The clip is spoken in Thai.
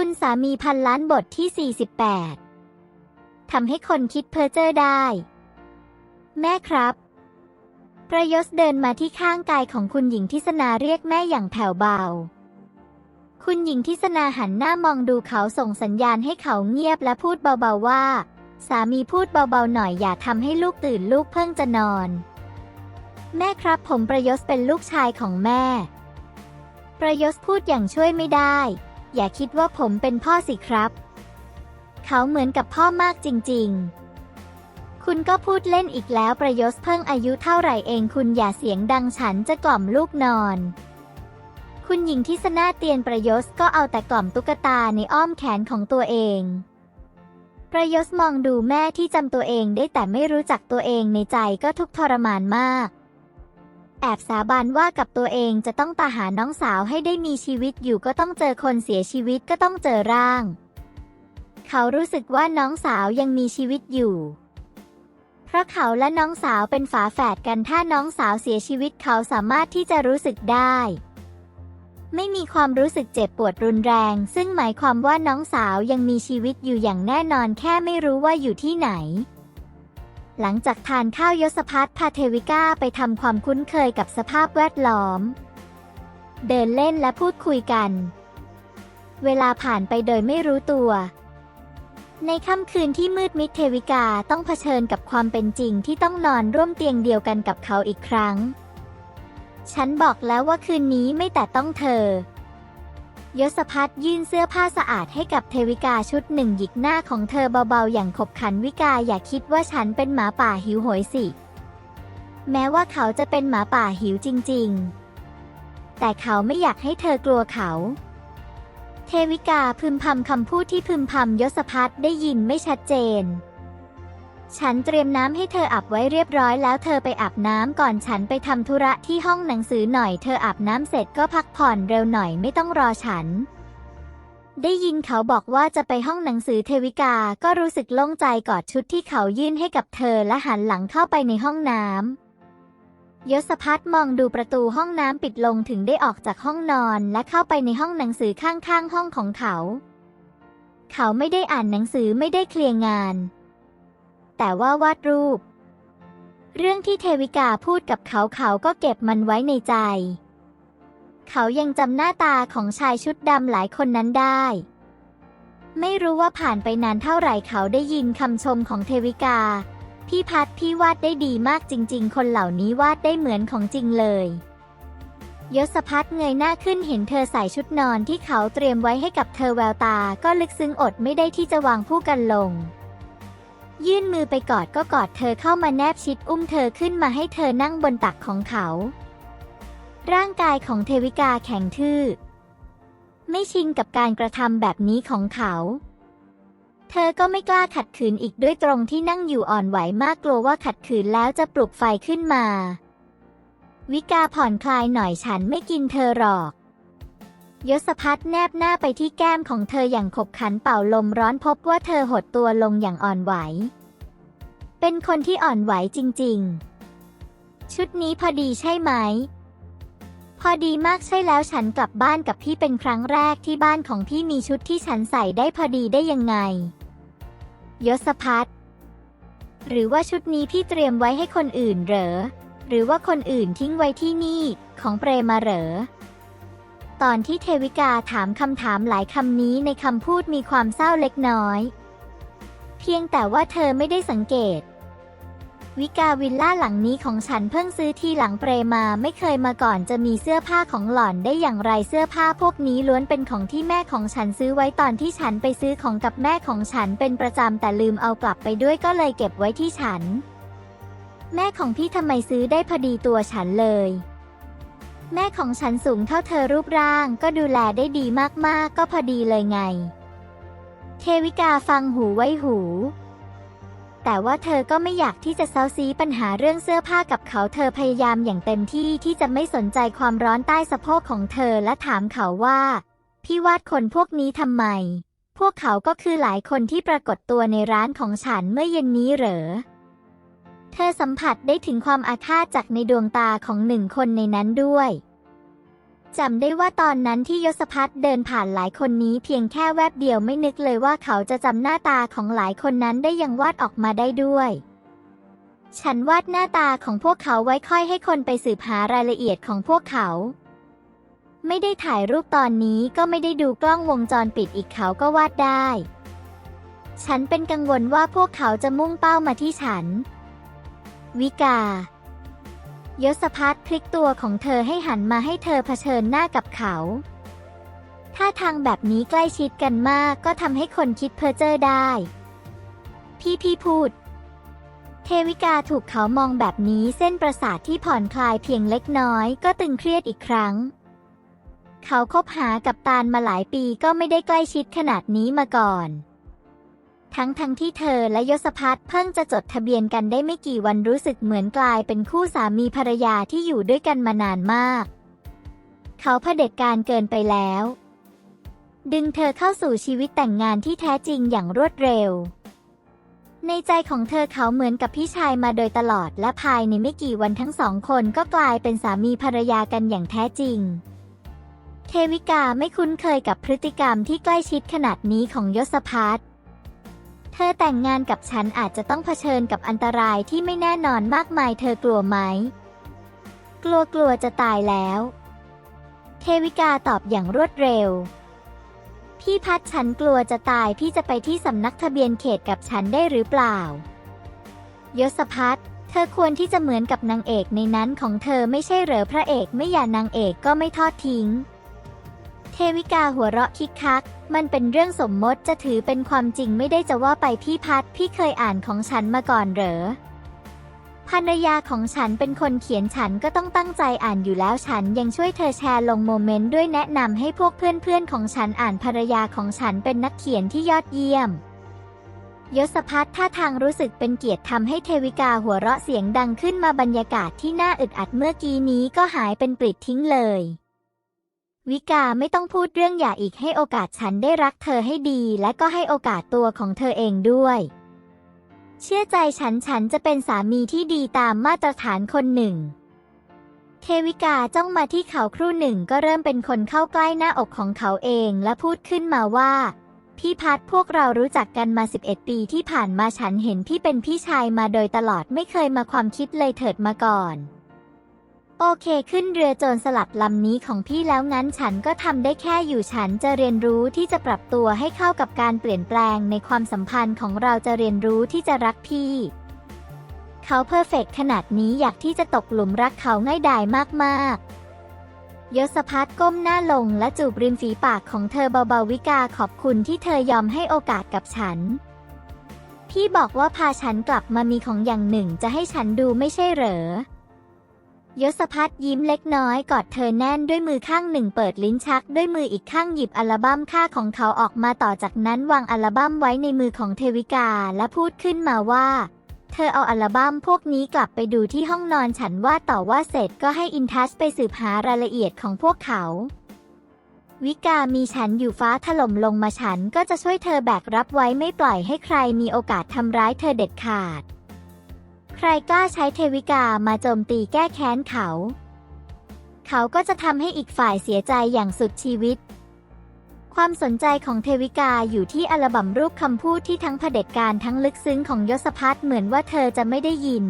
คุณสามีพันล้านบทที่ 48 ทำให้คนคิดเพ้อเจ้อได้ แม่ครับ ประยศเดินมาที่ข้างกายของคุณหญิงทิศนาเรียกแม่อย่างแผ่วเบา คุณหญิงทิศนาหันหน้ามองดูเขาส่งสัญญาณให้เขาเงียบและพูดเบาๆว่า สามีพูดเบาๆหน่อยอย่าทำให้ลูกตื่นลูกเพิ่งจะนอน แม่ครับผมประยศเป็นลูกชายของแม่ ประยศพูดอย่างช่วยไม่ได้ อย่าคิดว่าผมเป็นพ่อสิครับ เขาเหมือนกับพ่อมากจริง ๆ คุณก็พูดเล่นอีกแล้วประยศเพิ่งอายุเท่าไหร่เองคุณอย่าเสียงดังฉันจะกล่อมลูกนอน คุณหญิงที่สนาเตียนประยศก็เอาแต่กล่อมตุ๊กตาในอ้อมแขนของตัวเองประยศมองดูแม่ที่จำตัวเองได้แต่ไม่รู้จักตัวเองในใจก็ทุกทรมานมาก แอบสาบานว่ากับตัวเองจะต้องตาหาน้องสาวให้ได้มีชีวิตอยู่ก็ต้องเจอคนเสียชีวิตก็ต้องเจอร่าง เขารู้สึกว่าน้องสาวยังมีชีวิตอยู่ เพราะเขาและน้องสาวเป็นฝาแฝดกันถ้าน้องสาวเสียชีวิตเขาสามารถที่จะรู้สึกได้ ไม่มีความรู้สึกเจ็บปวดรุนแรง ซึ่งหมายความว่าน้องสาวยังมีชีวิตอยู่อย่างแน่นอนแค่ไม่รู้ว่าอยู่ที่ไหน หลังจากทานข้าวยศพัฒพาเทวิก้าไปทำความคุ้นเคยกับสภาพแวดล้อม เดินเล่นและพูดคุยกัน เวลาผ่านไปโดยไม่รู้ตัว ในค่ำคืนที่มืดมิดเทวิกาต้องเผชิญกับความเป็นจริงที่ต้องนอนร่วมเตียงเดียวกันกับเขาอีกครั้ง ฉันบอกแล้วว่าคืนนี้ไม่แต่ต้องเธอ ยศพัฒยื่นเสื้อผ้าสะอาดให้กับเทวิกาชุดหนึ่งหยิกหน้าของเธอเบาๆ อย่างขบขันวิกาอย่าคิดว่าฉันเป็นหมาป่าหิวโหยสิ แม้ว่าเขาจะเป็นหมาป่าหิวจริงๆ แต่เขาไม่อยากให้เธอกลัวเขา เทวิกาพึมพำคำพูดที่พึมพำยศพัฒได้ยินไม่ชัดเจน ฉันเตรียมน้ำให้เธออาบไว้เรียบร้อยแล้วเธอไปอาบน้ำก่อนฉันไปทำธุระที่ห้องหนังสือหน่อย เธออาบน้ำเสร็จก็พักผ่อนเร็วหน่อยไม่ต้องรอฉัน ได้ยินเขาบอกว่าจะไปห้องหนังสือเทวิกา ก็รู้สึกโล่งใจกอดชุดที่เขายื่นให้กับเธอและหันหลังเข้าไปในห้องน้ำยศพัฒมองดูประตูห้องน้ำปิดลงถึงได้ออกจากห้องนอนและเข้าไปในห้องหนังสือข้างๆ ห้องของเขา เขาไม่ได้อ่านหนังสือไม่ได้เคลียร์งาน แต่ว่าวาดรูป เรื่องที่เทวิกาพูดกับเขาเขาก็เก็บมันไว้ในใจ เขายังจำหน้าตาของชายชุดดำหลายคนนั้นได้ ไม่รู้ว่าผ่านไปนานเท่าไหร่เขาได้ยินคำชมของเทวิกา พี่พัดพี่วาดได้ดีมากจริง ๆ คนเหล่านี้วาดได้เหมือนของจริงเลยยศพัฒเงยหน้าขึ้นเห็นเธอใส่ชุดนอนที่เขาเตรียมไว้ให้กับเธอแววตาก็ลึกซึ้งอดไม่ได้ที่จะวางผู้กันลง ยื่นมือไปกอดก็กอดเธอเข้ามาแนบชิดอุ้มเธอขึ้นมาให้เธอนั่งบนตักของเขา ร่างกายของเทวิกาแข็งทื่อ ไม่ชินกับการกระทำแบบนี้ของเขา เธอก็ไม่กล้าขัดขืนอีกด้วยตรงที่นั่งอยู่อ่อนไหวมากกลัวว่าขัดขืนแล้วจะปลุกไฟขึ้นมา วิกาผ่อนคลายหน่อยฉันไม่กินเธอหรอก ยศพัฒแนบหน้าไปที่แก้มของเธออย่างขบขันเป่าลมร้อนพบว่าเธอหดตัวลงอย่างอ่อนไหว เป็นคนที่อ่อนไหวจริงๆ ชุดนี้พอดีใช่ไหม พอดีมากใช่แล้วฉันกลับบ้านกับพี่เป็นครั้งแรกที่บ้านของพี่มีชุดที่ฉันใส่ได้พอดีได้ยังไง ยศพัฒหรือว่าชุดนี้พี่เตรียมไว้ให้คนอื่นเหรอ หรือว่าคนอื่นทิ้งไว้ที่นี่ ของเปรมาเหรอ ตอนที่เทวิกาถามคำถามหลายคำนี้ในคำพูดมีความเศร้าเล็กน้อย เพียงแต่ว่าเธอไม่ได้สังเกต วิกาวิลล่าหลังนี้ของฉันเพิ่งซื้อที่หลังเปรมาไม่เคยมาก่อนจะมีเสื้อผ้าของหล่อนได้อย่างไรเสื้อผ้าพวกนี้ล้วนเป็นของที่แม่ของฉันซื้อไว้ตอนที่ฉันไปซื้อของกับแม่ของฉันเป็นประจำแต่ลืมเอากลับไปด้วยก็เลยเก็บไว้ที่ฉัน แม่ของพี่ทำไมซื้อได้พอดีตัวฉันเลย แม่ของฉันสูงเท่าเธอรูปร่างก็ดูแลได้ดีมากๆ ก็พอดีเลยไง เทวิกาฟังหูไว้หู แต่ว่าเธอก็ไม่อยากที่จะเซาซีปัญหาเรื่องเสื้อผ้ากับเขาเธอพยายามอย่างเต็มที่ที่จะไม่สนใจความร้อนใต้สะโพกของเธอและถามเขาว่า พี่วาดคนพวกนี้ทำไม พวกเขาก็คือหลายคนที่ปรากฏตัวในร้านของฉันเมื่อเย็นนี้เหรอ เธอสัมผัสได้ถึงความอาฆาตจากในดวงตาของหนึ่งคนในนั้นด้วยจำได้ว่าตอนนั้นที่ยศพัฒเดินผ่านหลายคนนี้เพียงแค่แวบเดียวไม่นึกเลยว่าเขาจะจำหน้าตาของหลายคนนั้นได้ยังวาดออกมาได้ด้วย ฉันวาดหน้าตาของพวกเขาไว้ค่อยให้คนไปสืบหารายละเอียดของพวกเขา ไม่ได้ถ่ายรูปตอนนี้ก็ไม่ได้ดูกล้องวงจรปิดอีกเขาก็วาดได้ ฉันเป็นกังวลว่าพวกเขาจะมุ่งเป้ามาที่ฉัน วิกายศพัฒพลิกตัวของเธอให้หันมาให้เธอเผชิญหน้ากับเขาถ้าทางแบบนี้ใกล้ชิดกันมากก็ทำให้คนคิดเพ้อเจ้อได้ พี่พี่พูด เทวิกาถูกเขามองแบบนี้เส้นประสาทที่ผ่อนคลายเพียงเล็กน้อยก็ตึงเครียดอีกครั้ง เขาคบหากับตาลมาหลายปีก็ไม่ได้ใกล้ชิดขนาดนี้มาก่อน ทั้งทั้งที่เธอและยศพัฒน์เพิ่งจะจดทะเบียนกันได้ไม่กี่วันรู้สึกเหมือนกลายเป็นคู่สามีภรรยาที่อยู่ด้วยกันมานานมาก เขาเผด็จการเกินไปแล้ว ดึงเธอเข้าสู่ชีวิตแต่งงานที่แท้จริงอย่างรวดเร็ว ในใจของเธอเขาเหมือนกับพี่ชายมาโดยตลอดและภายในไม่กี่วันทั้งสองคนก็กลายเป็นสามีภรรยากันอย่างแท้จริงเทวิกาไม่คุ้นเคยกับพฤติกรรมที่ใกล้ชิดขนาดนี้ของยศพัฒน์ เธอแต่งงานกับฉันอาจจะต้องเผชิญกับอันตรายที่ไม่แน่นอนมากมายเธอกลัวไหม กลัวกลัวจะตายแล้ว เทวิกาตอบอย่างรวดเร็ว พี่พัดฉันกลัวจะตายพี่จะไปที่สำนักทะเบียนเขตกับฉันได้หรือเปล่า ยศพัฒเธอควรที่จะเหมือนกับนางเอกในนั้นของเธอไม่ใช่เหรอพระเอกไม่อย่านางเอกก็ไม่ทอดทิ้ง เทวิกาหัวเราะคิกคัก มันเป็นเรื่องสมมติจะถือเป็นความจริงไม่ได้จะว่าไปพี่พัดพี่เคยอ่านของฉันมาก่อนเหรอภรรยาของฉันเป็นคนเขียนฉันก็ต้องตั้งใจอ่านอยู่แล้วฉันยังช่วยเธอแชร์ลงโมเมนต์ด้วยแนะนำให้พวกเพื่อนๆของฉันอ่านภรรยาของฉันเป็นนักเขียนที่ยอดเยี่ยม ยศพัฒท่าทางรู้สึกเป็นเกียรติทำให้เทวิกาหัวเราะเสียงดังขึ้นมาบรรยากาศที่น่าอึดอัดเมื่อกี้นี้ก็หายเป็นปลิดทิ้งเลย วิกาไม่ต้องพูดเรื่องอย่าอีกให้โอกาสฉันได้รักเธอให้ดี และก็ให้โอกาสตัวของเธอเองด้วย เชื่อใจฉันฉันจะเป็นสามีที่ดีตามมาตรฐานคนหนึ่ง เทวิกาจ้องมาที่เขาครู่หนึ่งก็เริ่มเป็นคนเข้าใกล้หน้าอกของเขาเองและพูดขึ้นมาว่า พี่พัดพวกเรารู้จักกันมา 11 ปีที่ผ่านมาฉันเห็นพี่เป็นพี่ชายมาโดยตลอดไม่เคยมาความคิดเลยเถิดมาก่อน โอเคขึ้นเรือโจรสลัดลำนี้ของพี่แล้วงั้นฉันก็ทำได้แค่อยู่ฉันจะเรียนรู้ที่จะปรับตัวให้เข้ากับการเปลี่ยนแปลงในความสัมพันธ์ของเราจะเรียนรู้ที่จะรักพี่ เขาเพอร์เฟกต์ขนาดนี้อยากที่จะตกหลุมรักเขาง่ายดายมากๆ ยศพัฒก้มหน้าลงและจูบริมฝีปากของเธอเบาๆวิกาขอบคุณที่เธอยอมให้โอกาสกับฉัน พี่บอกว่าพาฉันกลับมามีของอย่างหนึ่งจะให้ฉันดูไม่ใช่เหรอ ยศพัฒยิ้มเล็กน้อยกอดเธอแน่นด้วยมือข้างหนึ่งเปิดลิ้นชัก ด้วยมืออีกข้างหยิบอัลบั้มค่าของเขาออกมาต่อจากนั้นวางอัลบั้มไว้ในมือของเทวิกาและพูดขึ้นมาว่า เธอเอาอัลบั้มพวกนี้กลับไปดูที่ห้องนอนฉันว่าต่อว่าเสร็จก็ให้อินทัชไปสืบหารายละเอียดของพวกเขา วิกามีฉันอยู่ฟ้าถล่มลงมาฉันก็จะช่วยเธอแบกรับไว้ไม่ปล่อยให้ใครมีโอกาสทำร้ายเธอเด็ดขาด ใครกล้าใช้เทวิกามาโจมตีแก้แค้นเขา เขาก็จะทำให้อีกฝ่ายเสียใจอย่างสุดชีวิต ความสนใจของเทวิกาอยู่ที่อัลบั้มรูปคำพูดที่ทั้งเผด็จการทั้งลึกซึ้งของยศพัฒเหมือนว่าเธอจะไม่ได้ยิน